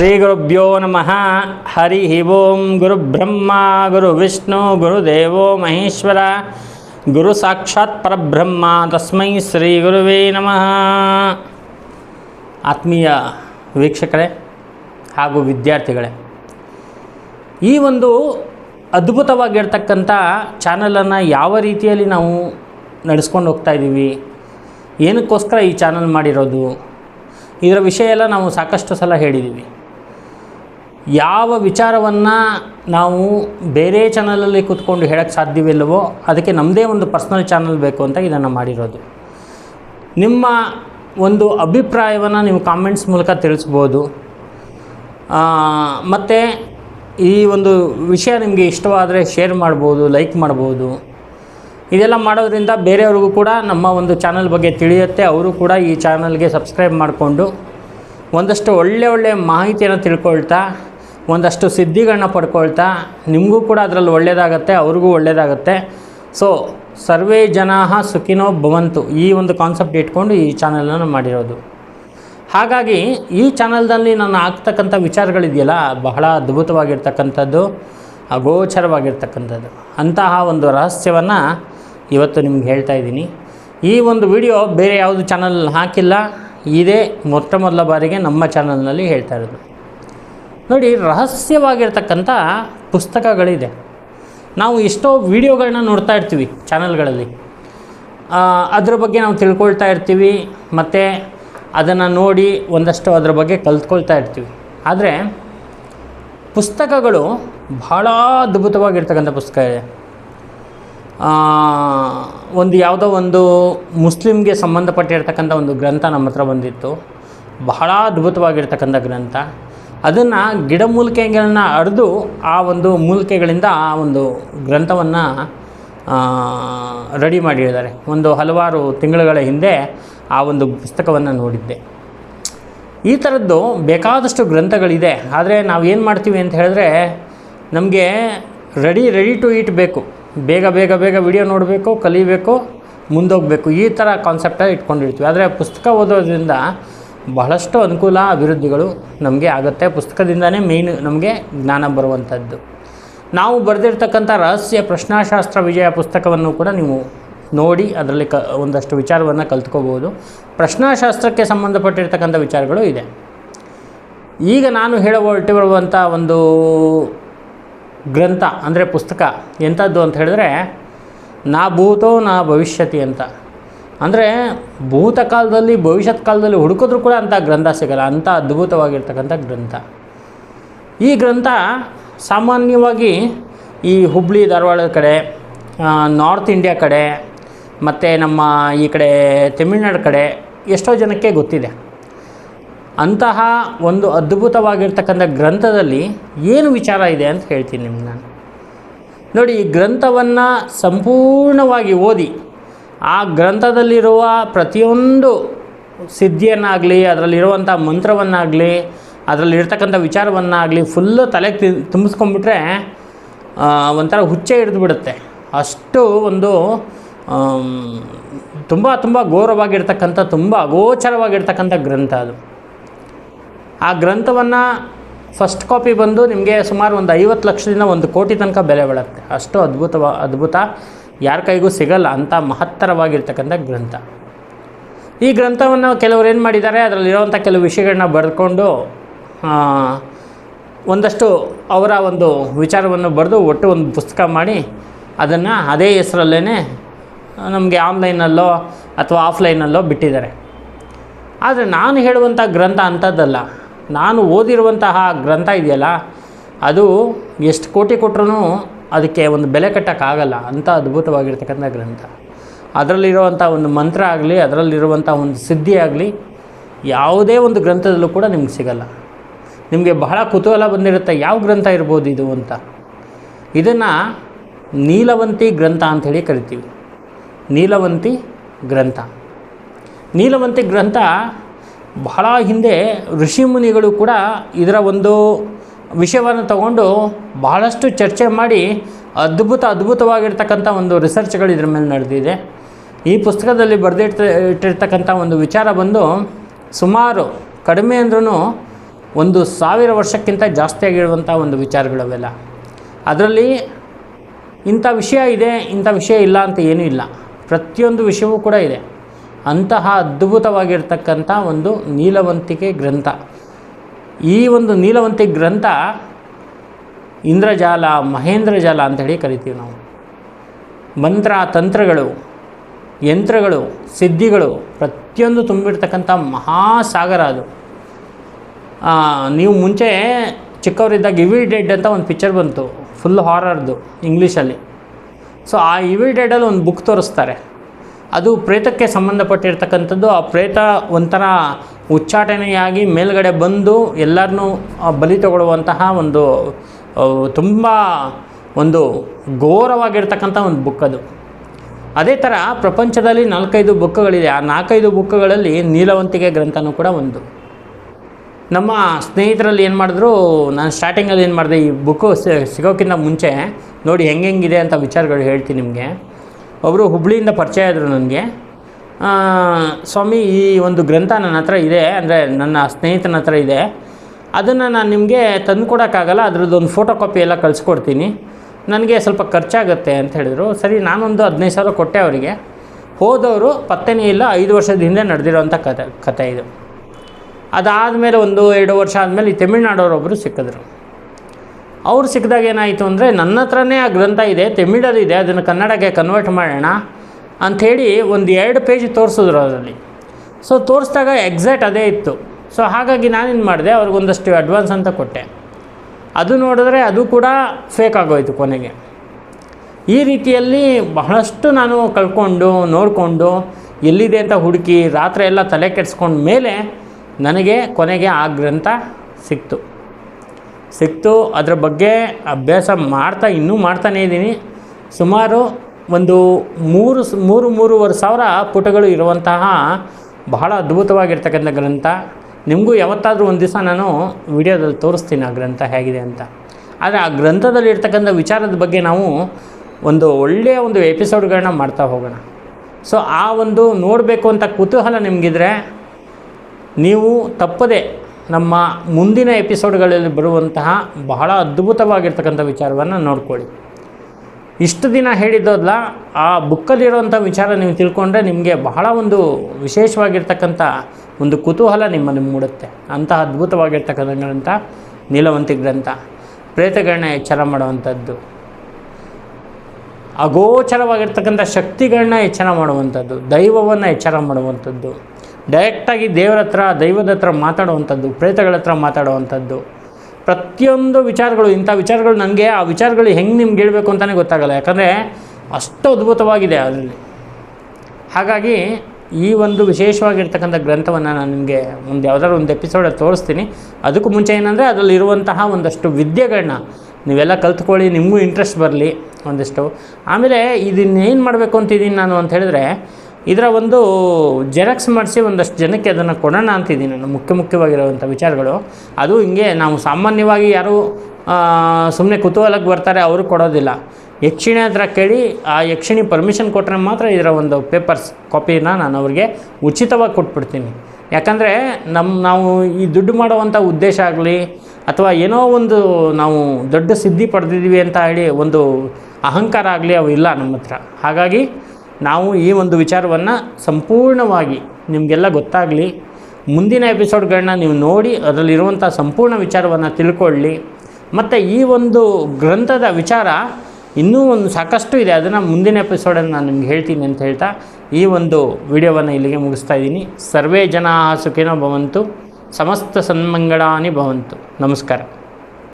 ಶ್ರೀಗುರುಭ್ಯೋ ನಮಃ. ಹರಿ ಓಂ ಗುರು ಬ್ರಹ್ಮ, ಗುರು ವಿಷ್ಣು ಗುರುದೇವೋ ಮಹೇಶ್ವರ. ಗುರು ಸಾಕ್ಷಾತ್ ಪರಬ್ರಹ್ಮ, ತಸ್ಮೈ ಶ್ರೀ ಗುರುವೇ ನಮಃ. ಆತ್ಮೀಯ ವೀಕ್ಷಕರೇ ಹಾಗೂ ವಿದ್ಯಾರ್ಥಿಗಳೇ, ಈ ಒಂದು ಅದ್ಭುತವಾಗಿರ್ತಕ್ಕಂಥ ಚಾನಲನ್ನು ಯಾವ ರೀತಿಯಲ್ಲಿ ನಾವು ನಡೆಸ್ಕೊಂಡು ಹೋಗ್ತಾ ಇದ್ದೀವಿ, ಏನಕ್ಕೋಸ್ಕರ ಈ ಚಾನಲ್ ಮಾಡಿರೋದು, ಇದರ ವಿಷಯ ಎಲ್ಲ ನಾವು ಸಾಕಷ್ಟು ಸಲ ಹೇಳಿದ್ದೀವಿ. ಯಾವ ವಿಚಾರವನ್ನು ನಾವು ಬೇರೆ ಚಾನಲಲ್ಲಿ ಕೂತ್ಕೊಂಡು ಹೇಳೋಕ್ಕೆ ಸಾಧ್ಯವಿಲ್ಲವೋ ಅದಕ್ಕೆ ನಮ್ಮದೇ ಒಂದು ಪರ್ಸ್ನಲ್ ಚಾನಲ್ ಬೇಕು ಅಂತ ಇದನ್ನು ಮಾಡಿರೋದು. ನಿಮ್ಮ ಒಂದು ಅಭಿಪ್ರಾಯವನ್ನು ನೀವು ಕಾಮೆಂಟ್ಸ್ ಮೂಲಕ ತಿಳಿಸ್ಬೋದು. ಮತ್ತು ಈ ಒಂದು ವಿಷಯ ನಿಮಗೆ ಇಷ್ಟವಾದರೆ ಶೇರ್ ಮಾಡ್ಬೋದು ಲೈಕ್ ಮಾಡ್ಬೋದು. ಇದೆಲ್ಲ ಮಾಡೋದ್ರಿಂದ ಬೇರೆಯವ್ರಿಗೂ ಕೂಡ ನಮ್ಮ ಒಂದು ಚಾನಲ್ ಬಗ್ಗೆ ತಿಳಿಯುತ್ತೆ. ಅವರು ಕೂಡ ಈ ಚಾನಲ್ಗೆ ಸಬ್ಸ್ಕ್ರೈಬ್ ಮಾಡಿಕೊಂಡು ಒಂದಷ್ಟು ಒಳ್ಳೆ ಒಳ್ಳೆಯ ಮಾಹಿತಿಯನ್ನು ತಿಳ್ಕೊಳ್ತಾ ಒಂದಷ್ಟು ಸಿದ್ಧಿಗಳನ್ನ ಪಡ್ಕೊಳ್ತಾ ನಿಮಗೂ ಕೂಡ ಅದರಲ್ಲಿ ಒಳ್ಳೆಯದಾಗತ್ತೆ ಅವ್ರಿಗೂ ಒಳ್ಳೆಯದಾಗತ್ತೆ ಸೊ ಸರ್ವೇ ಜನ ಸುಖಿನೋ ಭವಂತು ಈ ಒಂದು ಕಾನ್ಸೆಪ್ಟ್ ಇಟ್ಕೊಂಡು ಈ ಚಾನಲನ್ನು ಮಾಡಿರೋದು. ಹಾಗಾಗಿ ಈ ಚಾನಲ್ದಲ್ಲಿ ನಾನು ಆಗ್ತಕ್ಕಂಥ ವಿಚಾರಗಳಿದೆಯಲ್ಲ, ಬಹಳ ಅದ್ಭುತವಾಗಿರ್ತಕ್ಕಂಥದ್ದು, ಅಗೋಚರವಾಗಿರ್ತಕ್ಕಂಥದ್ದು. ಅಂತಹ ಒಂದು ರಹಸ್ಯವನ್ನು ಇವತ್ತು ನಿಮ್ಗೆ ಹೇಳ್ತಾ ಇದ್ದೀನಿ. ಈ ಒಂದು ವಿಡಿಯೋ ಬೇರೆ ಯಾವುದು ಚಾನಲ್ ಹಾಕಿಲ್ಲ, ಇದೇ ಮೊಟ್ಟ ಮೊದಲ ಬಾರಿಗೆ ನಮ್ಮ ಚಾನಲ್ನಲ್ಲಿ ಹೇಳ್ತಾ ಇರೋದು. ನೋಡಿ, ರಹಸ್ಯವಾಗಿರ್ತಕ್ಕಂಥ ಪುಸ್ತಕಗಳಿದೆ. ನಾವು ಎಷ್ಟೋ ವಿಡಿಯೋಗಳನ್ನ ನೋಡ್ತಾ ಇರ್ತೀವಿ ಚಾನಲ್ಗಳಲ್ಲಿ. ಅದ್ರ ಬಗ್ಗೆ ನಾವು ತಿಳ್ಕೊಳ್ತಾ ಇರ್ತೀವಿ, ಮತ್ತು ಅದನ್ನು ನೋಡಿ ಒಂದಷ್ಟು ಅದ್ರ ಬಗ್ಗೆ ಕಲ್ತ್ಕೊಳ್ತಾ ಇರ್ತೀವಿ. ಆದರೆ, ಪುಸ್ತಕಗಳು ಬಹಳ ಅದ್ಭುತವಾಗಿರ್ತಕ್ಕಂಥ ಪುಸ್ತಕ ಇದೆ. ಒಂದು ಯಾವುದೋ ಒಂದು ಮುಸ್ಲಿಮ್ಗೆ ಸಂಬಂಧಪಟ್ಟಿರ್ತಕ್ಕಂಥ ಒಂದು ಗ್ರಂಥ ನಮ್ಮ ಹತ್ರ ಬಂದಿತ್ತು. ಬಹಳ ಅದ್ಭುತವಾಗಿರ್ತಕ್ಕಂಥ ಗ್ರಂಥ. ಅದನ್ನು ಗಿಡಮೂಲಿಕೆಗಳನ್ನ ಅರೆದು ಆ ಒಂದು ಮೂಲಿಕೆಗಳಿಂದ ಆ ಒಂದು ಗ್ರಂಥವನ್ನು ರೆಡಿ ಮಾಡಿದ್ದಾರೆ. ಒಂದು ಹಲವಾರು ತಿಂಗಳುಗಳ ಹಿಂದೆ ಆ ಒಂದು ಪುಸ್ತಕವನ್ನು ನೋಡಿದ್ದೆ. ಈ ಥರದ್ದು ಬೇಕಾದಷ್ಟು ಗ್ರಂಥಗಳಿದೆ. ಆದರೆ ನಾವು ಏನು ಮಾಡ್ತೀವಿ ಅಂತ ಹೇಳಿದ್ರೆ, ನಮಗೆ ರೆಡಿ ರೆಡಿ ಟು ಈಟ್ ಬೇಕು. ಬೇಗ ಬೇಗ ಬೇಗ ವಿಡಿಯೋ ನೋಡಬೇಕು, ಕಲಿಬೇಕು, ಮುಂದೋಗಬೇಕು. ಈ ಥರ ಕಾನ್ಸೆಪ್ಟಾಗಿ ಇಟ್ಕೊಂಡಿರ್ತೀವಿ. ಆದರೆ ಪುಸ್ತಕ ಓದೋದ್ರಿಂದ ಬಹಳಷ್ಟು ಅನುಕೂಲ ಅಭಿವೃದ್ಧಿಗಳು ನಮಗೆ ಆಗುತ್ತೆ. ಪುಸ್ತಕದಿಂದನೇ ಮೇಯ್ನ್ ನಮಗೆ ಜ್ಞಾನ ಬರುವಂಥದ್ದು. ನಾವು ಬರೆದಿರ್ತಕ್ಕಂಥ ರಹಸ್ಯ ಪ್ರಶ್ನಾಶಾಸ್ತ್ರ ವಿಜಯ ಪುಸ್ತಕವನ್ನು ಕೂಡ ನೀವು ನೋಡಿ ಅದರಲ್ಲಿ ಕ, ಒಂದಷ್ಟು ವಿಚಾರವನ್ನು ಕಲ್ತ್ಕೋಬೋದು. ಪ್ರಶ್ನಾಶಾಸ್ತ್ರಕ್ಕೆ ಸಂಬಂಧಪಟ್ಟಿರ್ತಕ್ಕಂಥ ವಿಚಾರಗಳು ಇದೆ. ಈಗ ನಾನು ಹೇಳ ಒಂದು ಗ್ರಂಥ ಅಂದರೆ ಪುಸ್ತಕ ಎಂಥದ್ದು ಅಂತ ಹೇಳಿದ್ರೆ, ನಾ ಭೂತೋ ನಾ ಭವಿಷ್ಯತಿ ಅಂತ. ಅಂದರೆ ಭೂತಕಾಲದಲ್ಲಿ, ಭವಿಷ್ಯತ್ ಕಾಲದಲ್ಲಿ ಹುಡುಕಿದ್ರೂ ಕೂಡ ಅಂಥ ಗ್ರಂಥ ಸಿಗಲ್ಲ, ಅಂಥ ಅದ್ಭುತವಾಗಿರ್ತಕ್ಕಂಥ ಗ್ರಂಥ. ಈ ಗ್ರಂಥ ಸಾಮಾನ್ಯವಾಗಿ ಈ ಹುಬ್ಳಿ, ಧಾರವಾಡದ ಕಡೆ ನಾರ್ತ್ ಇಂಡಿಯಾ ಕಡೆ, ಮತ್ತು ನಮ್ಮ ಈ ಕಡೆ ತಮಿಳ್ನಾಡು ಕಡೆ ಎಷ್ಟೋ ಜನಕ್ಕೆ ಗೊತ್ತಿದೆ. ಅಂತಹ ಒಂದು ಅದ್ಭುತವಾಗಿರ್ತಕ್ಕಂಥ ಗ್ರಂಥದಲ್ಲಿ ಏನು ವಿಚಾರ ಇದೆ ಅಂತ ಹೇಳ್ತೀನಿ ನಿಮ್ಗೆ ನಾನು. ನೋಡಿ, ಈ ಗ್ರಂಥವನ್ನು ಸಂಪೂರ್ಣವಾಗಿ ಓದಿ ಆ ಗ್ರಂಥದಲ್ಲಿರುವ ಪ್ರತಿಯೊಂದು ಸಿದ್ಧಿಯನ್ನಾಗಲಿ ಅದರಲ್ಲಿರುವಂಥ ಮಂತ್ರವನ್ನಾಗಲಿ ಅದರಲ್ಲಿರ್ತಕ್ಕಂಥ ವಿಚಾರವನ್ನಾಗಲಿ ಫುಲ್ಲು ತಲೆಗೆ ತಿ ತುಂಬಿಸ್ಕೊಂಡ್ಬಿಟ್ರೆ ಆ, ಒಂಥರ ಹುಚ್ಚೆ ಹಿಡಿದು ಬಿಡುತ್ತೆ ಅಷ್ಟು ಒಂದು ತುಂಬ ತುಂಬ ಘೋರವಾಗಿರ್ತಕ್ಕಂಥ ತುಂಬ ಅಗೋಚರವಾಗಿರ್ತಕ್ಕಂಥ ಗ್ರಂಥ ಅದು. ಆ ಗ್ರಂಥವನ್ನು ಫಸ್ಟ್ ಕಾಪಿ ಬಂದು ನಿಮಗೆ ಸುಮಾರು ಒಂದು ಐವತ್ತು ಲಕ್ಷದಿಂದ ಒಂದು ಕೋಟಿ ತನಕ ಬೆಲೆ ಬೀಳುತ್ತೆ. ಅಷ್ಟು ಅದ್ಭುತವ ಅದ್ಭುತ ಯಾರ ಕೈಗೂ ಸಿಗಲ್ಲ ಅಂಥ ಮಹತ್ತರವಾಗಿರ್ತಕ್ಕಂಥ ಗ್ರಂಥ. ಈ ಗ್ರಂಥವನ್ನು ಕೆಲವರು ಏನು ಮಾಡಿದ್ದಾರೆ? ಅದರಲ್ಲಿರುವಂಥ ಕೆಲವು ವಿಷಯಗಳನ್ನ ಬರೆದುಕೊಂಡು ಒಂದಷ್ಟು ಅವರ ಒಂದು ವಿಚಾರವನ್ನು ಬರೆದು ಒಟ್ಟು ಒಂದು ಪುಸ್ತಕ ಮಾಡಿ ಅದನ್ನು ಅದೇ ಹೆಸರಲ್ಲೇ ನಮಗೆ ಆನ್ಲೈನಲ್ಲೋ ಅಥವಾ ಆಫ್ಲೈನಲ್ಲೋ ಬಿಟ್ಟಿದ್ದಾರೆ. ಆದರೆ ನಾನು ಹೇಳುವಂಥ ಗ್ರಂಥ ಅಂಥದ್ದಲ್ಲ. ನಾನು ಓದಿರುವಂತಹ ಗ್ರಂಥ ಇದೆಯಲ್ಲ, ಅದು ಎಷ್ಟು ಕೋಟಿ ಕೊಟ್ಟರೂ ಅದಕ್ಕೆ ಒಂದು ಬೆಲೆ ಕಟ್ಟೋಕ್ಕಾಗಲ್ಲ ಅಂಥ ಅದ್ಭುತವಾಗಿರ್ತಕ್ಕಂಥ ಗ್ರಂಥ. ಅದರಲ್ಲಿರುವಂಥ ಒಂದು ಮಂತ್ರ ಆಗಲಿ, ಅದರಲ್ಲಿರುವಂಥ ಒಂದು ಸಿದ್ಧಿ ಆಗಲಿ, ಯಾವುದೇ ಒಂದು ಗ್ರಂಥದಲ್ಲೂ ಕೂಡ ನಿಮ್ಗೆ ಸಿಗಲ್ಲ. ನಿಮಗೆ ಬಹಳ ಕುತೂಹಲ ಬಂದಿರುತ್ತೆ, ಯಾವ ಗ್ರಂಥ ಇರ್ಬೋದು ಇದು ಅಂತ. ಇದನ್ನು ನೀಲವಂತಿ ಗ್ರಂಥ ಅಂಥೇಳಿ ಕರಿತೀವಿ. ನೀಲವಂತಿ ಗ್ರಂಥ. ನೀಲವಂತಿ ಗ್ರಂಥ ಬಹಳ ಹಿಂದೆ ಋಷಿ ಮುನಿಗಳು ಕೂಡ ಇದರ ಒಂದು ವಿಷಯವನ್ನು ತಗೊಂಡು ಬಹಳಷ್ಟು ಚರ್ಚೆ ಮಾಡಿ ಅದ್ಭುತ ಅದ್ಭುತವಾಗಿರ್ತಕ್ಕಂಥ ಒಂದು ರಿಸರ್ಚ್ಗಳು ಇದ್ರ ಮೇಲೆ ನಡೆದಿದೆ. ಈ ಪುಸ್ತಕದಲ್ಲಿ ಬರೆದಿರ್ತ ಇಟ್ಟಿರ್ತಕ್ಕಂಥ ಒಂದು ವಿಚಾರ ಬಂದು ಸುಮಾರು ಕಡಿಮೆ ಅಂದ್ರೂ ಒಂದು ಸಾವಿರ ವರ್ಷಕ್ಕಿಂತ ಜಾಸ್ತಿ ಆಗಿರುವಂಥ ಒಂದು ವಿಚಾರಗಳವೆಲ್ಲ. ಅದರಲ್ಲಿ ಇಂಥ ವಿಷಯ ಇದೆ, ಇಂಥ ವಿಷಯ ಇಲ್ಲ ಅಂತ ಏನೂ ಇಲ್ಲ. ಪ್ರತಿಯೊಂದು ವಿಷಯವೂ ಕೂಡ ಇದೆ. ಅಂತಹ ಅದ್ಭುತವಾಗಿರ್ತಕ್ಕಂಥ ಒಂದು ನೀಲವಂತಿಕೆ ಗ್ರಂಥ. ಈ ಒಂದು ನೀಲವಂತಿ ಗ್ರಂಥ ಇಂದ್ರಜಾಲ, ಮಹೇಂದ್ರಜಾಲ ಹೇಳಿ ಕರಿತೀವಿ ನಾವು. ಮಂತ್ರ, ತಂತ್ರಗಳು, ಯಂತ್ರಗಳು, ಸಿದ್ಧಿಗಳು, ಪ್ರತಿಯೊಂದು ತುಂಬಿರ್ತಕ್ಕಂಥ ಮಹಾಸಾಗರ ಅದು. ನೀವು ಮುಂಚೆ ಚಿಕ್ಕವರಿದ್ದಾಗ ಇವಿಲ್ ಡೆಡ್ ಅಂತ ಒಂದು ಪಿಕ್ಚರ್ ಬಂತು ಫುಲ್ ಹಾರರ್ದು ಇಂಗ್ಲೀಷಲ್ಲಿ ಸೊ ಆ ಇವಿಲ್ ಡೆಡಲ್ಲಿ ಒಂದು ಬುಕ್ ತೋರಿಸ್ತಾರೆ. ಅದು ಪ್ರೇತಕ್ಕೆ ಸಂಬಂಧಪಟ್ಟಿರ್ತಕ್ಕಂಥದ್ದು. ಆ ಪ್ರೇತ ಒಂಥರ ಉಚ್ಚಾಟನೆಯಾಗಿ ಮೇಲ್ಗಡೆ ಬಂದು ಎಲ್ಲರನ್ನೂ ಬಲಿ ತಗೊಳ್ಳುವಂತಹ ಒಂದು ತುಂಬ ಒಂದು ಘೋರವಾಗಿರ್ತಕ್ಕಂಥ ಒಂದು ಬುಕ್ ಅದು. ಅದೇ ಥರ ಪ್ರಪಂಚದಲ್ಲಿ ನಾಲ್ಕೈದು ಬುಕ್ಗಳಿದೆ ಆ ನಾಲ್ಕೈದು ಬುಕ್ಗಳಲ್ಲಿ ನೀಲವಂತಿಕೆ ಗ್ರಂಥನೂ ಕೂಡ ಒಂದು. ನಮ್ಮ ಸ್ನೇಹಿತರಲ್ಲಿ ಏನು ಮಾಡಿದ್ರು, ನಾನು ಸ್ಟಾರ್ಟಿಂಗಲ್ಲಿ ಏನು ಮಾಡಿದೆ, ಈ ಬುಕ್ಕು ಸಿಗೋಕ್ಕಿಂತ ಮುಂಚೆ ನೋಡಿ ಹೆಂಗೆ ಹೆಂಗಿದೆ ಅಂತ ವಿಚಾರಗಳು ಹೇಳ್ತೀನಿ ನಿಮಗೆ. ಒಬ್ಬರು ಹುಬ್ಳಿಯಿಂದ ಪರಿಚಯ ಆದರು ನನಗೆ. ಸ್ವಾಮಿ, ಈ ಒಂದು ಗ್ರಂಥ ನನ್ನ ಹತ್ರ ಇದೆ, ಅಂದರೆ ನನ್ನ ಸ್ನೇಹಿತನ ಹತ್ರ ಇದೆ. ಅದನ್ನು ನಾನು ನಿಮಗೆ ತಂದು ಕೊಡೋಕ್ಕಾಗಲ್ಲ ಅದ್ರದ್ದು ಒಂದು ಫೋಟೋ ಕಾಪಿ ಎಲ್ಲ ಕಳಿಸ್ಕೊಡ್ತೀನಿ. ನನಗೆ ಸ್ವಲ್ಪ ಖರ್ಚಾಗುತ್ತೆ ಅಂತ ಹೇಳಿದರು. ಸರಿ, ನಾನೊಂದು ಹದಿನೈದು ಸಾವಿರ ಕೊಟ್ಟೆ ಅವರಿಗೆ. ಹೋದವರು ಪತ್ತೆನೇ ಇಲ್ಲ, ಐದು ವರ್ಷದ ಹಿಂದೆ ನಡೆದಿರೋಂಥ ಕತೆ ಕತೆ ಇದು. ಅದಾದಮೇಲೆ ಒಂದು ಎರಡು ವರ್ಷ ಆದಮೇಲೆ ಈ ತಮಿಳ್ನಾಡವರೊಬ್ಬರು ಸಿಕ್ಕಿದ್ರು. ಅವ್ರು ಸಿಕ್ಕಿದಾಗ ಏನಾಯಿತು ಅಂದರೆ, ನನ್ನ ಹತ್ರನೇ ಆ ಗ್ರಂಥ ಇದೆ ತಮಿಳಲ್ಲಿದೆ ಅದನ್ನು ಕನ್ನಡಕ್ಕೆ ಕನ್ವರ್ಟ್ ಮಾಡೋಣ ಅಂಥೇಳಿ ಒಂದು ಎರಡು ಪೇಜ್ ತೋರಿಸಿದ್ರು ಅದರಲ್ಲಿ. ಸೊ ತೋರಿಸಿದಾಗ ಎಕ್ಸಾಕ್ಟ್ ಅದೇ ಇತ್ತು. ಸೊ ಹಾಗಾಗಿ ನಾನೇನು ಮಾಡಿದೆ ಅವ್ರಿಗೊಂದಷ್ಟು ಅಡ್ವಾನ್ಸ್ ಅಂತ ಕೊಟ್ಟೆ. ಅದು ನೋಡಿದ್ರೆ ಅದು ಕೂಡ ಫೇಕ್ ಆಗೋಯಿತು ಕೊನೆಗೆ. ಈ ರೀತಿಯಲ್ಲಿ ಬಹಳಷ್ಟು ನಾನು ಕಳ್ಕೊಂಡು, ನೋಡಿಕೊಂಡು, ಎಲ್ಲಿದೆ ಅಂತ ಹುಡುಕಿ, ರಾತ್ರಿ ಎಲ್ಲ ತಲೆ ಕೆಡಿಸ್ಕೊಂಡ ಮೇಲೆ ನನಗೆ ಕೊನೆಗೆ ಆ ಗ್ರಂಥ ಸಿಕ್ತು. ಸಿಕ್ತು. ಅದರ ಬಗ್ಗೆ ಅಭ್ಯಾಸ ಮಾಡ್ತಾ ಇನ್ನೂ ಮಾಡ್ತಾನೇ ಇದ್ದೀನಿ. ಸುಮಾರು ಒಂದು ಮೂರು ಮೂರು, ಮೂರುವರೆ ಸಾವಿರ ಪುಟಗಳು ಇರುವಂತಹ ಬಹಳ ಅದ್ಭುತವಾಗಿರ್ತಕ್ಕಂಥ ಗ್ರಂಥ. ನಿಮಗೂ ಯಾವತ್ತಾದರೂ ಒಂದು ದಿವಸ ನಾನು ವಿಡಿಯೋದಲ್ಲಿ ತೋರಿಸ್ತೀನಿ ಆ ಗ್ರಂಥ ಹೇಗಿದೆ ಅಂತ. ಆದರೆ ಆ ಗ್ರಂಥದಲ್ಲಿ ಇರ್ತಕ್ಕಂಥ ವಿಚಾರದ ಬಗ್ಗೆ ನಾವು ಒಂದು ಒಳ್ಳೆಯ ಒಂದು ಎಪಿಸೋಡ್ಗಳನ್ನ ಮಾಡ್ತಾ ಹೋಗೋಣ. ಸೊ, ಆ ಒಂದು ನೋಡಬೇಕು ಅಂತ ಕುತೂಹಲ ನಿಮಗಿದ್ರೆ ನೀವು ತಪ್ಪದೆ ನಮ್ಮ ಮುಂದಿನ ಎಪಿಸೋಡ್ಗಳಲ್ಲಿ ಬರುವಂತಹ ಬಹಳ ಅದ್ಭುತವಾಗಿರ್ತಕ್ಕಂಥ ವಿಚಾರವನ್ನು ನೋಡ್ಕೊಳ್ಳಿ. ಇಷ್ಟು ದಿನ ಹೇಳಿದ್ದಲ್ಲ, ಆ ಬುಕ್ಕಲ್ಲಿರುವಂಥ ವಿಚಾರ ನೀವು ತಿಳ್ಕೊಂಡ್ರೆ ನಿಮಗೆ ಬಹಳ ಒಂದು ವಿಶೇಷವಾಗಿರ್ತಕ್ಕಂಥ ಒಂದು ಕುತೂಹಲ ನಿಮ್ಮನ್ನು ಮೂಡುತ್ತೆ. ಅಂತಹ ಅದ್ಭುತವಾಗಿರ್ತಕ್ಕಂಥ ನೀಲವಂತಿ ಗ್ರಂಥ ಪ್ರೇತಗಳನ್ನ ಎಚ್ಚರ ಮಾಡುವಂಥದ್ದು, ಅಗೋಚರವಾಗಿರ್ತಕ್ಕಂಥ ಶಕ್ತಿಗಳನ್ನ ಎಚ್ಚರ ಮಾಡುವಂಥದ್ದು, ದೈವವನ್ನು ಎಚ್ಚರ ಮಾಡುವಂಥದ್ದು ಡೈರೆಕ್ಟಾಗಿ ದೇವರ ಹತ್ರ, ದೈವದ ಹತ್ರ ಮಾತಾಡುವಂಥದ್ದು, ಪ್ರೇತಗಳ ಹತ್ರ ಮಾತಾಡುವಂಥದ್ದು. ಪ್ರತಿಯೊಂದು ವಿಚಾರಗಳು, ಇಂಥ ವಿಚಾರಗಳು ನನಗೆ ಆ ವಿಚಾರಗಳು ಹೆಂಗೆ ನಿಮ್ಗೆ ಹೇಳಬೇಕು ಅಂತಲೇ ಗೊತ್ತಾಗಲ್ಲ. ಯಾಕಂದರೆ ಅಷ್ಟು ಅದ್ಭುತವಾಗಿದೆ ಅದರಲ್ಲಿ. ಹಾಗಾಗಿ ಈ ಒಂದು ವಿಶೇಷವಾಗಿರ್ತಕ್ಕಂಥ ಗ್ರಂಥವನ್ನು ನಾನು ನಿಮಗೆ ಒಂದು ಯಾವುದಾದ್ರು ಒಂದು ಎಪಿಸೋಡಲ್ಲಿ ತೋರಿಸ್ತೀನಿ. ಅದಕ್ಕೂ ಮುಂಚೆ ಏನಂದರೆ ಅದರಲ್ಲಿ ಇರುವಂತಹ ಒಂದಷ್ಟು ವಿದ್ಯೆಗಳನ್ನ ನೀವೆಲ್ಲ ಕಲ್ತ್ಕೊಳ್ಳಿ, ನಿಮಗೂ ಇಂಟ್ರೆಸ್ಟ್ ಬರಲಿ ಒಂದಿಷ್ಟು. ಆಮೇಲೆ ಇದನ್ನೇನು ಮಾಡಬೇಕು ಅಂತಿದ್ದೀನಿ ನಾನು ಅಂತ ಹೇಳಿದ್ರೆ ಇದರ ಒಂದು ಜೆರಾಕ್ಸ್ ಮಾಡಿಸಿ ಒಂದಷ್ಟು ಜನಕ್ಕೆ ಅದನ್ನು ಕೊಡೋಣ ಅಂತಿದ್ದೀನಿ ನಾನು. ಮುಖ್ಯ ಮುಖ್ಯವಾಗಿರುವಂಥ ವಿಚಾರಗಳು. ಅದು ಹಿಂಗೆ ನಾವು ಸಾಮಾನ್ಯವಾಗಿ ಯಾರು ಸುಮ್ಮನೆ ಕುತೂಹಲಕ್ಕೆ ಬರ್ತಾರೆ, ಅವರು ಕೊಡೋದಿಲ್ಲ. ಯಕ್ಷಿಣಿ ಹತ್ರ ಕೇಳಿ, ಆ ಯಕ್ಷಿಣಿ ಪರ್ಮಿಷನ್ ಕೊಟ್ಟರೆ ಮಾತ್ರ ಇದರ ಒಂದು ಪೇಪರ್ಸ್ ಕಾಪಿನ ನಾನು ಅವ್ರಿಗೆ ಉಚಿತವಾಗಿ ಕೊಟ್ಬಿಡ್ತೀನಿ. ಯಾಕಂದರೆ ನಮ್ಮ ನಾವು ಈ ದುಡ್ಡು ಮಾಡುವಂಥ ಉದ್ದೇಶ ಆಗಲಿ, ಅಥವಾ ಏನೋ ಒಂದು ನಾವು ದೊಡ್ಡ ಸಿದ್ಧಿ ಪಡೆದಿದ್ದೀವಿ ಅಂತ ಹೇಳಿ ಒಂದು ಅಹಂಕಾರ ಆಗಲಿ ಅವು ಇಲ್ಲ ನಮ್ಮ ಹತ್ರ. ಹಾಗಾಗಿ ನಾವು ಈ ಒಂದು ವಿಚಾರವನ್ನು ಸಂಪೂರ್ಣವಾಗಿ ನಿಮಗೆಲ್ಲ ಗೊತ್ತಾಗಲಿ, ಮುಂದಿನ ಎಪಿಸೋಡ್ಗಳನ್ನ ನೀವು ನೋಡಿ ಅದರಲ್ಲಿರುವಂಥ ಸಂಪೂರ್ಣ ವಿಚಾರವನ್ನು ತಿಳ್ಕೊಳ್ಳಿ. ಮತ್ತು ಈ ಒಂದು ಗ್ರಂಥದ ವಿಚಾರ ಇನ್ನೂ ಒಂದು ಸಾಕಷ್ಟು ಇದೆ. ಅದನ್ನು ಮುಂದಿನ ಎಪಿಸೋಡನ್ನು ನಾನು ನಿಮ್ಗೆ ಹೇಳ್ತೀನಿ ಅಂತ ಹೇಳ್ತಾ ಈ ಒಂದು ವಿಡಿಯೋವನ್ನು ಇಲ್ಲಿಗೆ ಮುಗಿಸ್ತಾ ಇದ್ದೀನಿ. ಸರ್ವೇ ಜನ ಸುಖಿನೋ ಭವಂತು, ಸಮಸ್ತ ಸನ್ಮಂಗಳಾನಿ ಭವಂತು. ನಮಸ್ಕಾರ.